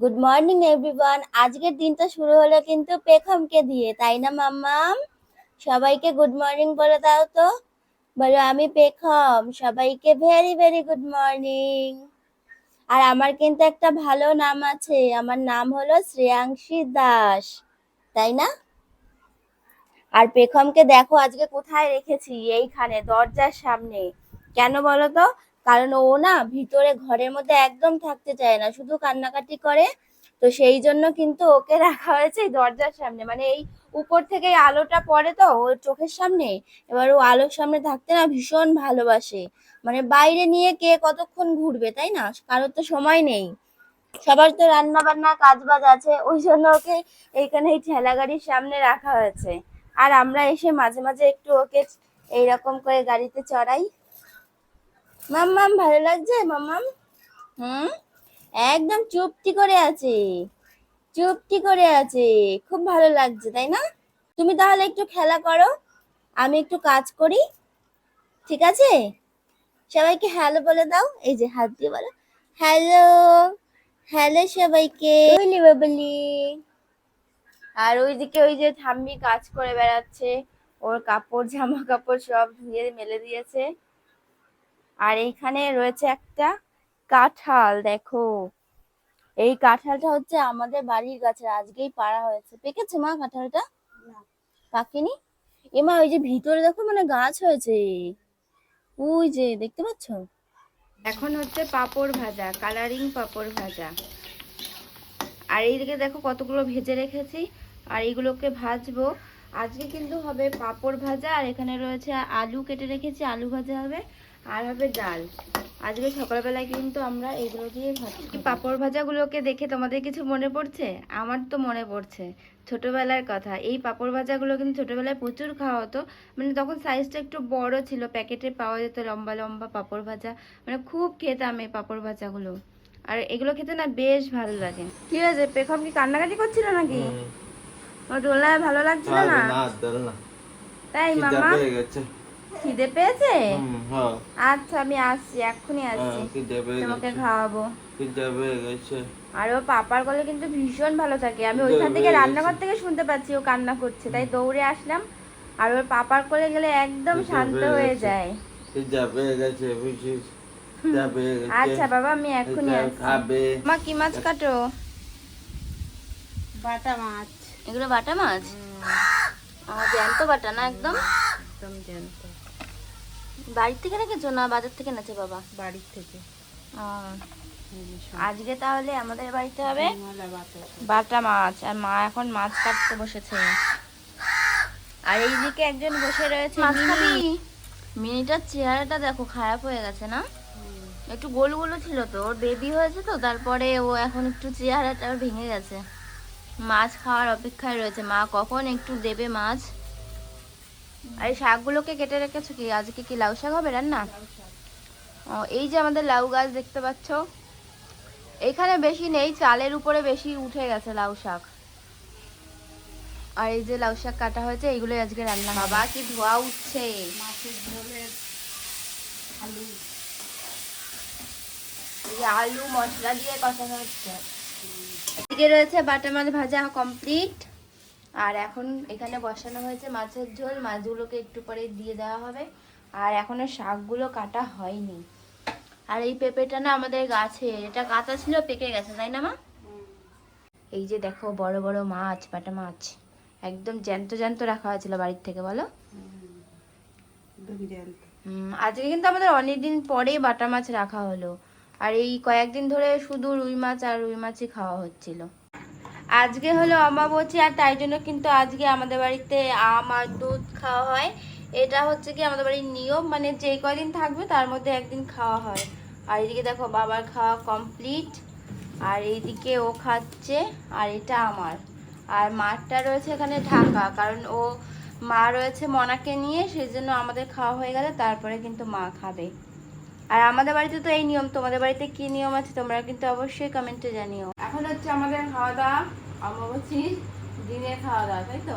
Good morning everyone আজকের দিনটা শুরু হলো কিন্তু পেখমকে দিয়ে, তাই না, মাম্মাম? সবাইকে গুড মর্নিং বলে দাও তো। বলো, আমি পেখম। সবাইকে ভেরি ভেরি গুড মর্নিং আর আমার কিন্তু একটা ভালো নাম আছে। আমার নাম হলো শ্রেয়াংশী দাস, তাই না? আর পেখমকে দেখো, আজকে কোথায় রেখেছি? এইখানে, দরজার সামনে। কেন বলো তো? কারণ ও না ভিতরে ঘরের মধ্যে একদম থাকতে চায় না, শুধু কান্নাকাটি করে। তো সেই জন্য কিন্তু ওকে রাখা হয়েছে দরজার সামনে। মানে এই উপর থেকে আলোটা পড়ে তো, ওর চোখের সামনে। এবার ও আলোর সামনে থাকতে না ভীষণ ভালোবাসে। মানে বাইরে নিয়ে কে কতক্ষণ ঘুরবে, তাই না? কারোর তো সময় নেই। সবার তো রান্না বান্না কাজ বাজ আছে, ওই জন্য ওকে এইখানে এই ঠেলা গাড়ির সামনে রাখা হয়েছে। আর আমরা এসে মাঝে মাঝে একটু ওকে এইরকম করে গাড়িতে চড়াই। মাম্মাম ভালো লাগছে? মাম্মাম? হুম? একদম চুপটি করে আছে। চুপটি করে আছে। খুব ভালো লাগছে তাই না? তুমি তাহলে একটু খেলা করো। আমি একটু কাজ করি। ঠিক আছে? সবাইকে হ্যালো বলে দাও। এই যে হাত দিয়ে বলো। হ্যালো। হ্যালো সবাইকে। বলি বাবলি। আর ওইদিকে ওই যে ঠাম্মি কাজ করে বেড়াচ্ছে। ওর কাপড় জামা কাপড় সব ধুয়ে মেলে দিয়েছে। আর এইখানে রয়েছে একটা কাঁঠাল দেখো। এই কাঁঠালটা হচ্ছে আমাদের বাড়ির গাছের আজকেই পাড়া হয়েছে। পেকেছে মা কাঁঠালটা? পাকেনি? এমা ওই যে ভিতরে দেখো মানে গাছ হয়েছে। ওই যে দেখতে পাচ্ছ? এখন হচ্ছে পাপড় ভাজা কালারিং পাপড় ভাজা। আর এইদিকে দেখো কতগুলো ভেজে রেখেছি আর এইগুলোকে ভাজবো। আজকে কিন্তু হবে পাপড় ভাজা আর এখানে রয়েছে আলু কেটে রেখেছি আলু ভাজা হবে। আর হবে ডাল। আজকে সকালবেলায় কিন্তু আমরা এগুলো দিয়ে ভাজছি পাপড় ভাজাগুলোকে দেখে তোমাদের কিছু মনে পড়ছে? আমার তো মনে পড়ছে। ছোটবেলার কথা। এই পাপড় ভাজাগুলো কিন্তু ছোটবেলায় প্রচুর খাওয়া হতো। মানে তখন সাইজটা একটু বড় ছিল প্যাকেটে পাওয়া যেত লম্বা লম্বা পাপড় ভাজা। মানে খুব খেতাম এই পাপড় ভাজাগুলো। আর এগুলো খেতে না বেশ ভালো লাগে। কি হয়েছে? পেখম কি কান্নাকাটি করছিল নাকি? ওর দোলায় ভালো লাগছিল না না? দল তাই মামা? খিদে পেয়েছে? হ্যাঁ। আচ্ছা আমি আসছি এক্ষুনি আসছি। হ্যাঁ, পেয়ে তোমাকে খাওয়াবো। আর ও পাপার গলে কিন্তু ভীষণ ভালো থাকে। আমি ওইখান থেকে রান্নাঘর থেকে শুনতে পাচ্ছি ও কান্না করছে। তাই দৌড়ে আসলাম আর ওর পাপার কোলে গেলে একদম শান্ত হয়ে যায়। আচ্ছা বাবা আমি এক্ষুনি আসছি। খাবে। মা কি মাছ কাটো? বাটা মাছ। এগুলো বাটা মাছ? আমার জ্যান্ত বাটা না একদম? একদম জ্যান্ত। বাড়ির থেকে রেখেছো না বাজার থেকে এনেছে বাবা? বাড়ির থেকে। আজকে তাহলে আমাদের বাড়িতে হবে বাটা মাছ আর মা এখন মাছ কাটতে বসেছে। আর এইদিকে একজন বসে রয়েছে মিনি। মিনিটার চেহারাটা দেখো খারাপ হয়ে গেছে না? একটু গোল গোল ছিল তো ওর বেবি হয়েছে তো তারপরে ও এখন একটু চেহারাটা ভেঙে গেছে। মাছ খাওয়ার অপেক্ষায় রয়েছে। মা কখন একটু দেবে মাছ? আর এই শাকগুলোকে কেটে রেখেছো কি? আজকে কি লাউ শাক হবে রান্না? ও এই যে আমাদের লাউ গাছ দেখতে পাচ্ছ। এখানে বেশি নেই চালের উপরে বেশি উঠে গেছে লাউ শাক। আর এই যে লাউ শাক কাটা হয়েছে এইগুলোই আজকে রান্না বাবা কি ধোয়া উঠছে। আলু। এই যে আলু মশলা দিয়ে কষানো হচ্ছে। এদিকে রয়েছে বাটা মাছ ভাজা কমপ্লিট আর এখন এখানে বসানো হয়েছে মাছের ঝোল। মাছগুলোকে একটু পরে দিয়ে দেওয়া হবে। আর এখনও শাকগুলো কাটা হয়নি। আর এই পেঁপেটা না আমাদের গাছে, এটা কাঁচা ছিল, পেকে গেছে, তাই না মা? এই যে দেখো, বড় বড় মাছ, বাটা মাছ। একদম জ্যান্ত জ্যান্ত রাখা হয়েছিল বাড়ির থেকে, বলো। আজকে কিন্তু আমাদের অনেক দিন পরে বাটা মাছ রাখা হলো। আর এই কয়েকদিন ধরে শুধু রুই মাছ আর রুই মাছই খাওয়া হচ্ছিল। আজকে হলো অমাবস্যা আর তাই জন্য কিন্তু আজকে আমাদের বাড়িতে আম আর দুধ খাওয়া হয়। এটা হচ্ছে কি আমাদের বাড়ির নিয়ম মানে যে কয়দিন থাকবে তার মধ্যে একদিন খাওয়া হয়। আর এদিকে দেখো বাবার খাওয়া কমপ্লিট আর এইদিকে ও খাচ্ছে, আর এটা আমার। আর মাঠটা রয়েছে এখানে ঢাকা, কারণ ও মা রয়েছে মনাকে নিয়ে সেই জন্য আমাদের খাওয়া হয়ে গেলে তারপরে কিন্তু মা খাবে। আর আমাদের বাড়িতে তো এই নিয়ম, তোমাদের বাড়িতে কি নিয়ম আছে তোমরা কিন্তু অবশ্যই কমেন্টে জানিও। এখন হচ্ছে আমাদের খাওয়া দাওয়া অমাবস্যির দিনের খাওয়া দাওয়া তাই তো?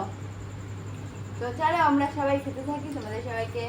তো চলো আমরা সবাই খেতে থাকি, তোমাদের সবাইকে